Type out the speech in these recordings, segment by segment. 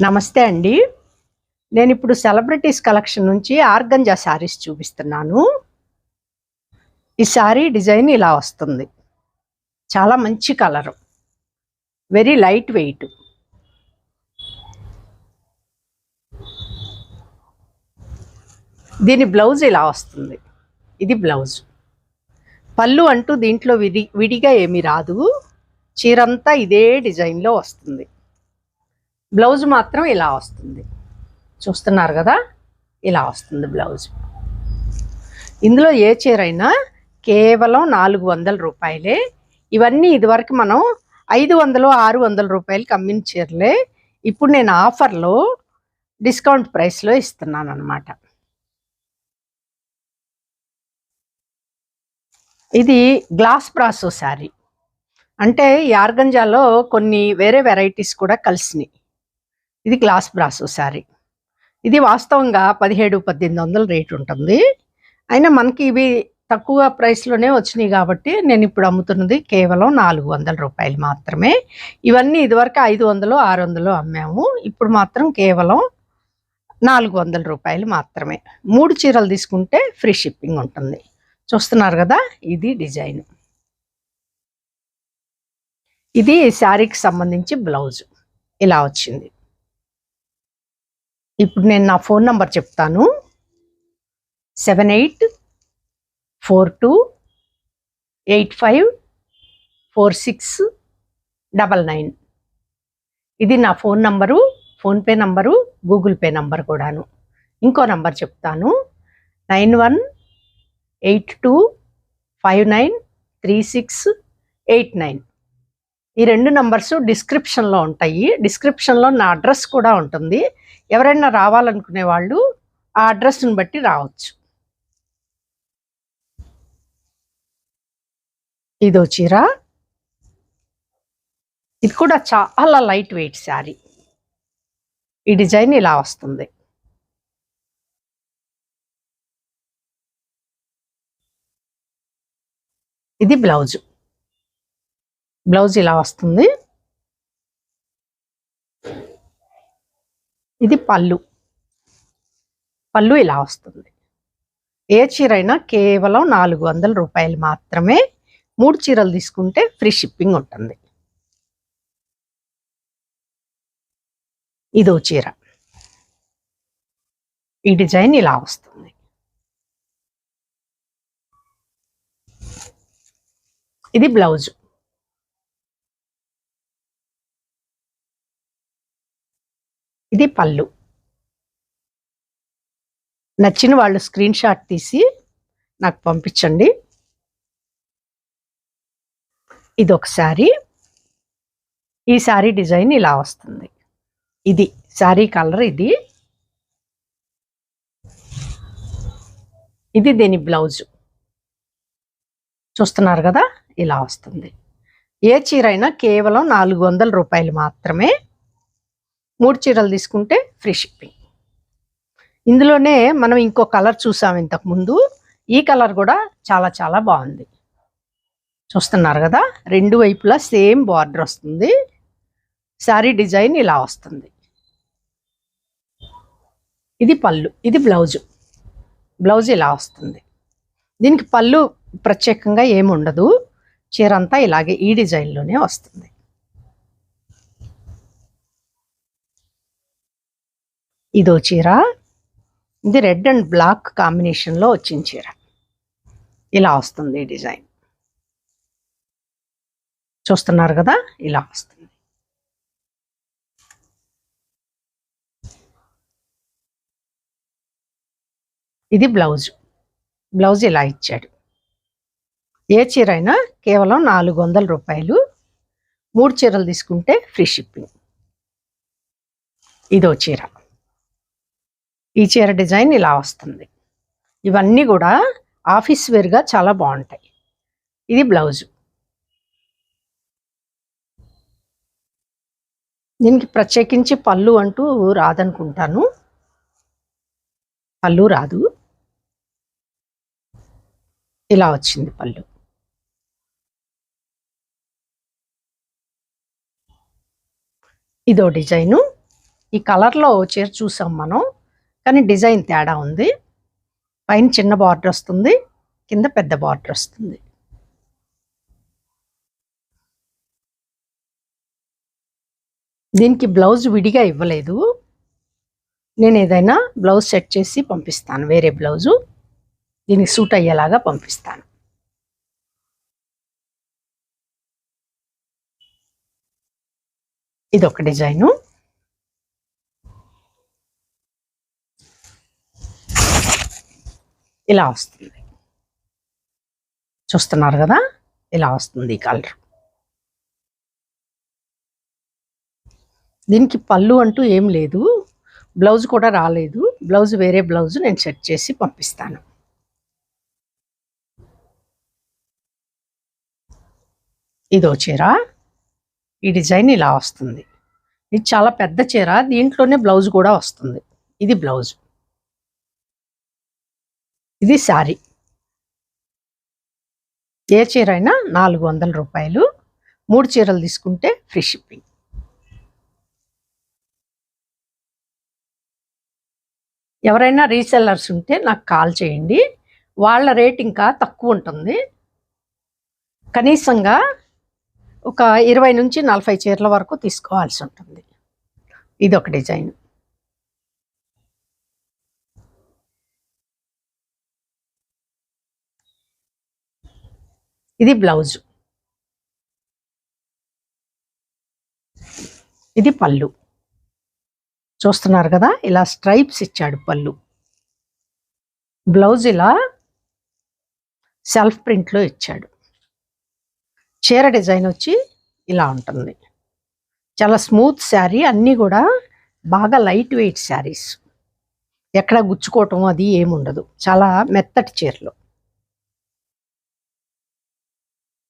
నమస్తే అండి. నేను ఇప్పుడు సెలబ్రిటీస్ కలెక్షన్ నుంచి ఆర్గంజా శారీస్ చూపిస్తున్నాను. ఈ శారీ డిజైన్ ఇలా వస్తుంది. చాలా మంచి కలర్. Very light weight. దీని బ్లౌజ్ ఇలా వస్తుంది. ఇది బ్లౌజ్. పళ్ళు అంటూ దీంట్లో విడి విడిగా ఏమీ రాదు. చీరంతా ఇదే డిజైన్లో వస్తుంది. బ్లౌజ్ మాత్రం ఇలా వస్తుంది. చూస్తున్నారు కదా? ఇలా వస్తుంది బ్లౌజ్. ఇందులో ఏ చీర అయినా కేవలం నాలుగు వందల రూపాయలే. ఇవన్నీ ఇదివరకు మనం ఐదు వందలు ఆరు వందల రూపాయలకి అమ్మిన చీరలే. ఇప్పుడు నేను ఆఫర్లో డిస్కౌంట్ ప్రైస్లో ఇస్తున్నాను అనమాట ఇది గ్లాస్ బ్రాసో శారీ. అంటే యార్గంజాలో కొన్ని వేరే వెరైటీస్ కూడా కలిసినాయి. ఇది గ్లాస్ బ్రాసు శారీ. ఇది వాస్తవంగా పదిహేడు పద్దెనిమిది వందల రేట్ ఉంటుంది. అయినా మనకి ఇవి తక్కువ ప్రైస్లోనే వచ్చినాయి కాబట్టి నేను ఇప్పుడు అమ్ముతున్నది కేవలం నాలుగు వందల రూపాయలు మాత్రమే. ఇవన్నీ ఇదివరకు ఐదు వందలు ఆరు వందలు అమ్మాము. ఇప్పుడు మాత్రం కేవలం నాలుగు వందల రూపాయలు మాత్రమే. మూడు చీరలు తీసుకుంటే ఫ్రీ షిప్పింగ్ ఉంటుంది. చూస్తున్నారు కదా ఇది డిజైన్. ఇది శారీకి సంబంధించి బ్లౌజ్. ఇలా వచ్చింది. ఇప్పుడు నేను నా ఫోన్ నంబర్ చెప్తాను. Seven eight four two eight five four six double nine. ఇది నా phone number PhonePe number Google Pay number కూడాను. ఇంకో నంబర్ చెప్తాను. Nine one eight two five nine three six eight nine. ఈ రెండు నంబర్స్ డిస్క్రిప్షన్లో ఉంటాయి. డిస్క్రిప్షన్లో నా అడ్రస్ కూడా ఉంటుంది. ఎవరైనా రావాలనుకునే వాళ్ళు ఆ అడ్రస్ని బట్టి రావచ్చు. ఇదో చీర. ఇది కూడా చాలా లైట్ వెయిట్ శారీ ఈ డిజైన్ ఇలా వస్తుంది. ఇది బ్లౌజు. బ్లౌజ్ ఇలా వస్తుంది. ఇది పళ్ళు. పళ్ళు ఇలా వస్తుంది. ఏ చీర అయినా కేవలం నాలుగు వందల రూపాయలు మాత్రమే. మూడు చీరలు తీసుకుంటే ఫ్రీ షిప్పింగ్ ఉంటుంది. ఇదో చీర. ఈ డిజైన్ ఇలా వస్తుంది. ఇది బ్లౌజు. ఇది పళ్ళు. నచ్చిన వాళ్ళు స్క్రీన్ షాట్ తీసి నాకు పంపించండి. ఇది ఒక శారీ. ఈ శారీ డిజైన్ ఇలా వస్తుంది. ఇది శారీ కలర్ ఇది. ఇది దీని బ్లౌజ్. చూస్తున్నారు కదా? ఇలా వస్తుంది. ఏ చీర అయినా కేవలం నాలుగు వందల రూపాయలు మాత్రమే మూడు చీరలు తీసుకుంటే ఫ్రీ షిప్పింగ్. ఇందులోనే మనం ఇంకో కలర్ చూసాం ఇంతకు ముందు. ఈ కలర్ కూడా చాలా చాలా బాగుంది. చూస్తున్నారు కదా? రెండు వైపులా సేమ్ బార్డర్ వస్తుంది. శారీ డిజైన్ ఇలా వస్తుంది. ఇది పళ్ళు ఇది బ్లౌజు. బ్లౌజ్ ఇలా వస్తుంది. దీనికి పళ్ళు ప్రత్యేకంగా ఏమి ఉండదు చీర అంతా ఇలాగే ఈ డిజైన్లోనే వస్తుంది. ఇదో చీర. ఇది రెడ్ అండ్ బ్లాక్ కాంబినేషన్లో వచ్చిన చీర. ఇలా వస్తుంది ఈ డిజైన్. చూస్తున్నారు కదా? ఇలా వస్తుంది. ఇది బ్లౌజ్. బ్లౌజ్ ఇలా ఇచ్చాడు. ఏ చీర అయినా కేవలం నాలుగు వందల రూపాయలు. మూడు చీరలు తీసుకుంటే ఫ్రీ షిప్పింగ్. ఇదో చీర. ఈ చీర డిజైన్ ఇలా వస్తుంది. ఇవన్నీ కూడా ఆఫీస్ వేర్గా చాలా బాగుంటాయి. ఇది బ్లౌజ్. దీనికి ప్రత్యేకించి పళ్ళు అంటూ రాదనుకుంటాను. పళ్ళు రాదు. ఇలా వచ్చింది పళ్ళు. ఇదో డిజైను. ఈ కలర్లో చీర చూసాం మనం. కానీ డిజైన్ తేడా ఉంది. పైన చిన్న బార్డర్ వస్తుంది. కింద పెద్ద బార్డర్ వస్తుంది. దీనికి బ్లౌజ్ విడిగా ఇవ్వలేదు. నేను ఏదైనా బ్లౌజ్ సెట్ చేసి పంపిస్తాను. వేరే బ్లౌజు. దీనికి సూట్ అయ్యేలాగా పంపిస్తాను. ఇది ఒక డిజైను. ఇలా వస్తుంది. చూస్తున్నారు కదా? ఇలా వస్తుంది ఈ కలర్. దీనికి పళ్ళు అంటూ ఏం లేదు. బ్లౌజ్ కూడా రాలేదు. బ్లౌజ్ వేరే బ్లౌజ్ నేను సెట్ చేసి పంపిస్తాను. ఇదో చీర. ఈ డిజైన్ ఇలా వస్తుంది. ఇది చాలా పెద్ద చీర. దీంట్లోనే బ్లౌజ్ కూడా వస్తుంది. ఇది బ్లౌజ్. ఇది శారీ. ఏ చీర అయినా నాలుగు వందల రూపాయలు. మూడు చీరలు తీసుకుంటే ఫ్రీ షిప్పింగ్. ఎవరైనా రీసెల్లర్స్ ఉంటే నాకు కాల్ చేయండి. వాళ్ళ రేట్ ఇంకా తక్కువ ఉంటుంది. కనీసంగా ఒక ఇరవై నుంచి నలభై చీరల వరకు తీసుకోవాల్సి ఉంటుంది. ఇది ఒక డిజైన్. ఇది బ్లౌజ్. ఇది పళ్ళు. చూస్తున్నారు కదా ఇలా స్ట్రైప్స్ ఇచ్చాడు పళ్ళు. బ్లౌజ్ ఇలా సెల్ఫ్ ప్రింట్లో ఇచ్చాడు. చీర డిజైన్ వచ్చి ఇలా ఉంటుంది. చాలా స్మూత్ శారీ అన్నీ కూడా బాగా లైట్ వెయిట్ శారీస్. ఎక్కడ గుచ్చుకోవటం అది ఏముండదు. చాలా మెత్తటి చీరలు.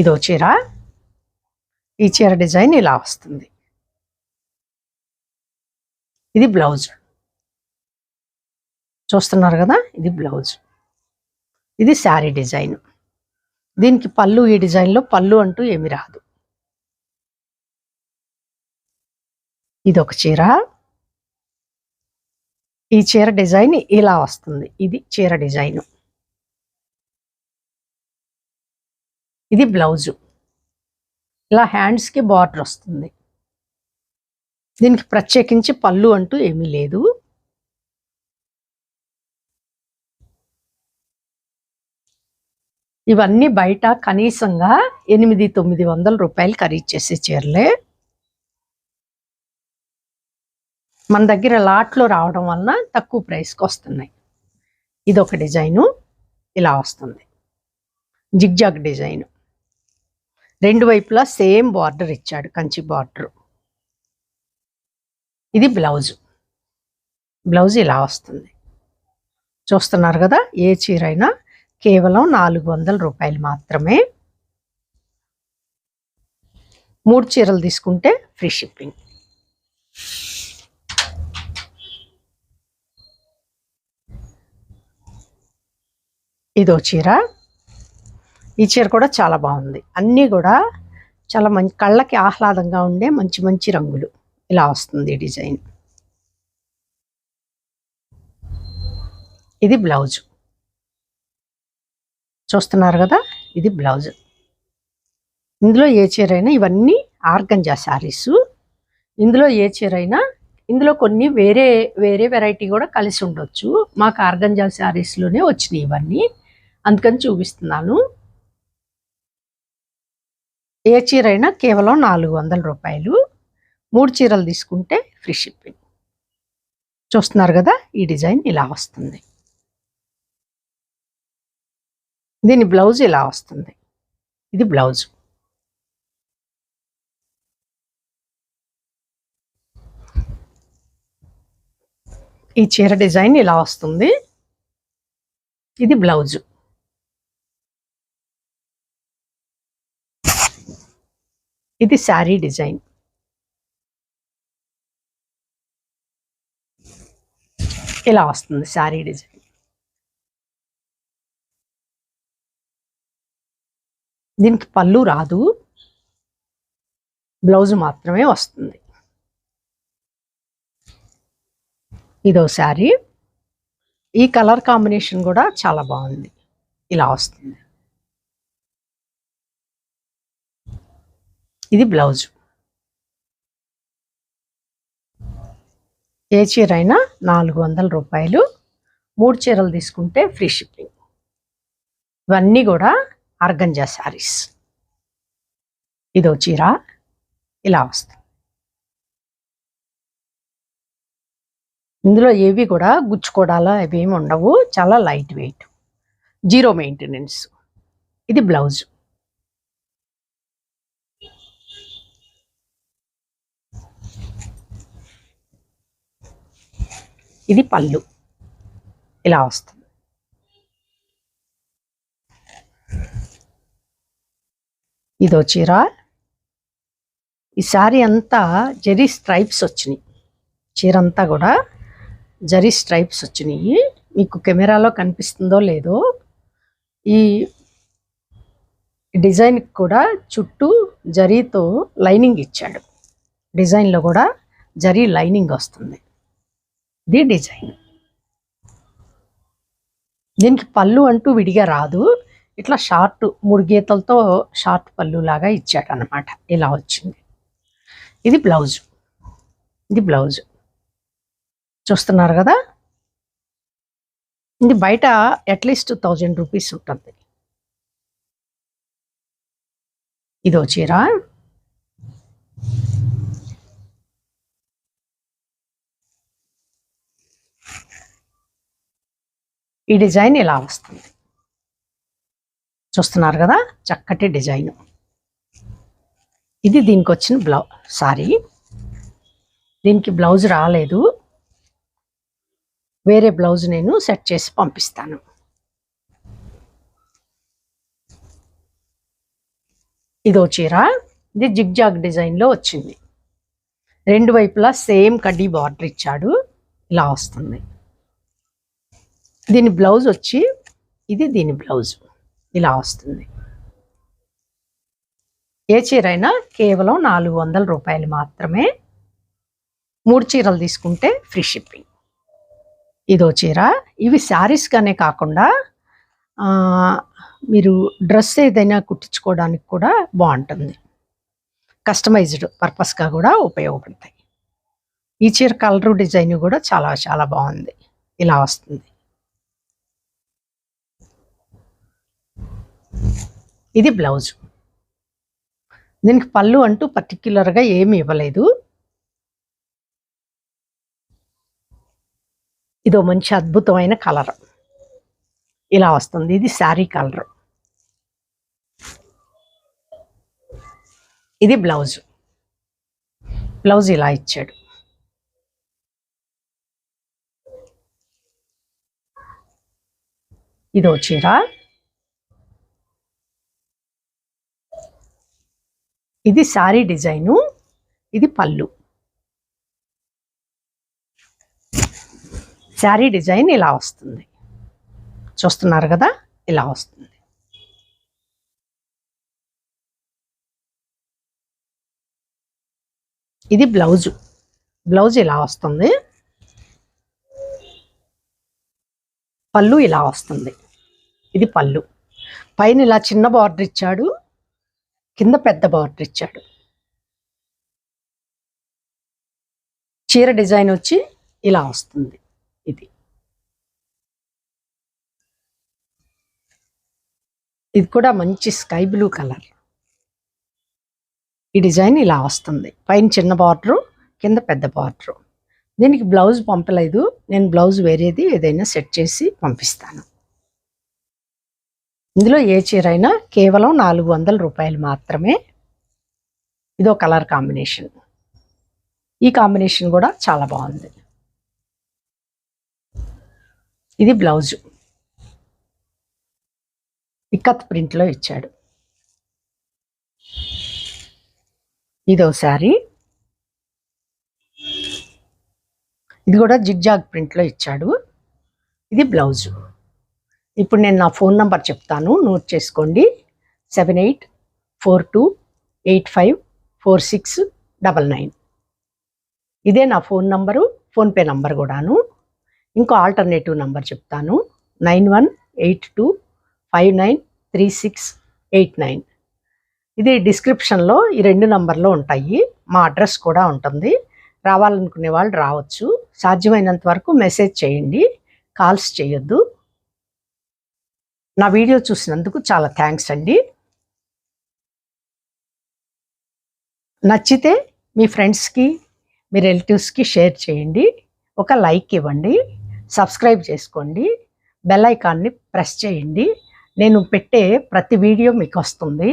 ఇదో చీర. ఈ చీర డిజైన్ ఇలా వస్తుంది. ఇది బ్లౌజ్. చూస్తున్నారు కదా? ఇది బ్లౌజ్. ఇది శారీ డిజైన్. దీనికి పళ్ళు ఈ డిజైన్లో పళ్ళు అంటూ ఏమి రాదు. ఇది ఒక చీర. ఈ చీర డిజైన్ ఇలా వస్తుంది. ఇది చీర డిజైన్. ఇది బ్లౌజు. ఇలా హ్యాండ్స్కి బార్డర్ వస్తుంది. దీనికి ప్రత్యేకించి పళ్ళు అంటూ ఏమీ లేదు. ఇవన్నీ బయట కనీసంగా ఎనిమిది తొమ్మిది వందల రూపాయలు ఖరీదు చేసే చీరలే. మన దగ్గర లాట్లో రావడం వలన తక్కువ ప్రైస్కి వస్తున్నాయి. ఇది ఒక డిజైను. ఇలా వస్తుంది. Zigzag design. రెండు వైపులా సేమ్ బార్డర్ ఇచ్చాడు కంచి బార్డర్. ఇది బ్లౌజ్. బ్లౌజ్ ఇలా వస్తుంది. చూస్తున్నారు కదా ఏ చీర అయినా కేవలం నాలుగు వందల రూపాయలు మాత్రమే. మూడు చీరలు తీసుకుంటే ఫ్రీ షిప్పింగ్. ఇదో చీర. ఈ చీర కూడా చాలా బాగుంది. అన్నీ కూడా చాలా మంచి కళ్ళకి ఆహ్లాదంగా ఉండే మంచి మంచి రంగులు ఇలా వస్తుంది డిజైన్. ఇది బ్లౌజ్. చూస్తున్నారు కదా? ఇది బ్లౌజ్. ఇందులో ఏ చీర అయినా ఇవన్నీ ఆర్గంజా శారీస్. ఇందులో ఏ చీర అయినా ఇందులో కొన్ని వేరే వేరే వెరైటీ కూడా కలిసి ఉండొచ్చు. మాకు ఆర్గంజా శారీస్లోనే వచ్చినాయి ఇవన్నీ. అందుకని చూపిస్తున్నాను. ఏ చీర అయినా కేవలం నాలుగు వందల రూపాయలు. మూడు చీరలు తీసుకుంటే ఫ్రీ షిప్పింగ్. చూస్తున్నారు కదా ఈ డిజైన్ ఇలా వస్తుంది. దీని బ్లౌజ్ ఇలా వస్తుంది. ఇది బ్లౌజ్. ఈ చీర డిజైన్ ఇలా వస్తుంది. ఇది బ్లౌజు. ఇది శారీ డిజైన్. ఇలా వస్తుంది శారీ డిజైన్. దీనికి పళ్ళు రాదు. బ్లౌజ్ మాత్రమే వస్తుంది. ఇదో శారీ. ఈ కలర్ కాంబినేషన్ కూడా చాలా బాగుంది. ఇలా వస్తుంది. ఇది బ్లౌజ్. ఏ చీర అయినా నాలుగు వందల రూపాయలు. మూడు చీరలు తీసుకుంటే ఫ్రీ షిప్పింగ్. ఇవన్నీ కూడా ఆర్గంజా శారీస్. ఇదో చీర ఇలా వస్తుంది. ఇందులో ఏవి కూడా గుచ్చుకోవడాలు అవి ఏమి ఉండవు. చాలా లైట్ వెయిట్. Zero maintenance. ఇది బ్లౌజ్. ఇది పళ్ళు. ఇలా వస్తుంది. ఇదో చీర. ఈ శారీ అంతా జరీ స్ట్రైప్స్ వచ్చినాయి. చీర అంతా కూడా జరీ స్ట్రైప్స్ వచ్చినాయి. మీకు కెమెరాలో కనిపిస్తుందో లేదో ఈ డిజైన్ కూడా చుట్టూ జరీతో లైనింగ్ ఇచ్చాడు. డిజైన్లో కూడా జరీ లైనింగ్ వస్తుంది. ది డిజైన్ దీనికి పళ్ళు అంటూ విడిగా రాదు. ఇట్లా షార్ట్ మూడు గీతలతో షార్ట్ పళ్ళు లాగా ఇచ్చాడు అనమాట ఇలా వచ్చింది. ఇది బ్లౌజ్. ఇది బ్లౌజ్. చూస్తున్నారు కదా? ఇది బయట అట్లీస్ట్ థౌజండ్ రూపీస్ ఉంటుంది. ఇదో చీర. ఈ డిజైన్ ఇలా వస్తుంది. చూస్తున్నారు కదా? చక్కటి డిజైన్. ఇది దీనికి వచ్చిన బ్లౌ సారీ. దీనికి బ్లౌజ్ రాలేదు. వేరే బ్లౌజ్ నేను సెట్ చేసి పంపిస్తాను. ఇదో చీర. ఇది జిగ్జాగ్ డిజైన్లో వచ్చింది. రెండు వైపులా సేమ్ కడ్డీ బార్డర్ ఇచ్చాడు. ఇలా వస్తుంది. దీని బ్లౌజ్ వచ్చి ఇది దీని బ్లౌజ్. ఇలా వస్తుంది. ఏ చీర అయినా కేవలం నాలుగు వందల రూపాయలు మాత్రమే మూడు చీరలు తీసుకుంటే ఫ్రీ షిప్పింగ్. ఇదో చీర. ఇవి శారీస్గానే కాకుండా మీరు డ్రెస్ ఏదైనా కుట్టించుకోవడానికి కూడా బాగుంటుంది. కస్టమైజ్డ్ పర్పస్గా కూడా ఉపయోగపడతాయి. ఈ చీర కలరు డిజైన్ కూడా చాలా చాలా బాగుంది. ఇలా వస్తుంది. ఇది బ్లౌజ్. దీనికి పళ్ళు అంటూ పర్టిక్యులర్గా ఏమి ఇవ్వలేదు. ఇదో మంచి అద్భుతమైన కలర్. ఇలా వస్తుంది. ఇది శారీ కలర్. ఇది బ్లౌజ్. బ్లౌజ్ ఇలా ఇచ్చాడు. ఇదో చీర. ఇది శారీ డిజైను ఇది పళ్ళు. శారీ డిజైన్ ఇలా వస్తుంది. చూస్తున్నారు కదా? ఇలా వస్తుంది. ఇది బ్లౌజ్. బ్లౌజ్ ఇలా వస్తుంది. పళ్ళు ఇలా వస్తుంది. ఇది పళ్ళు. పైన ఇలా చిన్న బార్డర్ ఇచ్చాడు. కింద పెద్ద బార్డర్ ఇచ్చాడు. చీర డిజైన్ వచ్చి ఇలా వస్తుంది ఇది. ఇది కూడా మంచి స్కై బ్లూ కలర్. ఈ డిజైన్ ఇలా వస్తుంది. పైన చిన్న బార్డరు కింద పెద్ద బార్డరు. దీనికి బ్లౌజ్ పంపలేదు. నేను బ్లౌజ్ వేరేది ఏదైనా సెట్ చేసి పంపిస్తాను. ఇందులో ఏ చీర అయినా కేవలం నాలుగు వందల రూపాయలు మాత్రమే. ఇదో కలర్ కాంబినేషన్. ఈ కాంబినేషన్ కూడా చాలా బాగుంది. ఇది బ్లౌజ్. ఇక్కత్ ప్రింట్లో ఇచ్చాడు. ఇదో శారీ. ఇది కూడా జిగ్జాగ్ ప్రింట్లో ఇచ్చాడు. ఇది బ్లౌజ్. ఇప్పుడు నేను నా ఫోన్ నంబర్ చెప్తాను. నోట్ చేసుకోండి. Seven eight four two eight five four six double nine. ఇదే నా ఫోన్ నంబరు. ఫోన్పే నంబర్ కూడాను. ఇంకో ఆల్టర్నేటివ్ నంబర్ చెప్తాను. Nine one eight two five nine three six eight nine. ఇది డిస్క్రిప్షన్లో ఈ రెండు నంబర్లో ఉంటాయి. మా అడ్రస్ కూడా ఉంటుంది. రావాలనుకునే వాళ్ళు రావచ్చు. సాధ్యమైనంత వరకు మెసేజ్ చేయండి. కాల్స్ చేయొద్దు. నా వీడియో చూసినందుకు చాలా థ్యాంక్స్ అండి. నచ్చితే మీ ఫ్రెండ్స్కి మీ రిలేటివ్స్కి షేర్ చేయండి. ఒక లైక్ ఇవ్వండి. సబ్స్క్రైబ్ చేసుకోండి. బెల్ ఐకాన్ని ప్రెస్ చేయండి. నేను పెట్టే ప్రతి వీడియో మీకు వస్తుంది.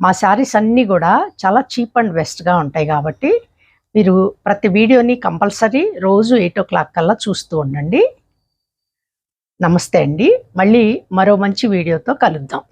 మా శారీస్ అన్నీ కూడా చాలా చీప్ అండ్ బెస్ట్గా ఉంటాయి కాబట్టి మీరు ప్రతి వీడియోని కంపల్సరీ రోజు ఎయిట్ ఓ క్లాక్ కల్లా చూస్తూ ఉండండి. నమస్తే అండి. మళ్ళీ మరో మంచి వీడియోతో కలుద్దాం.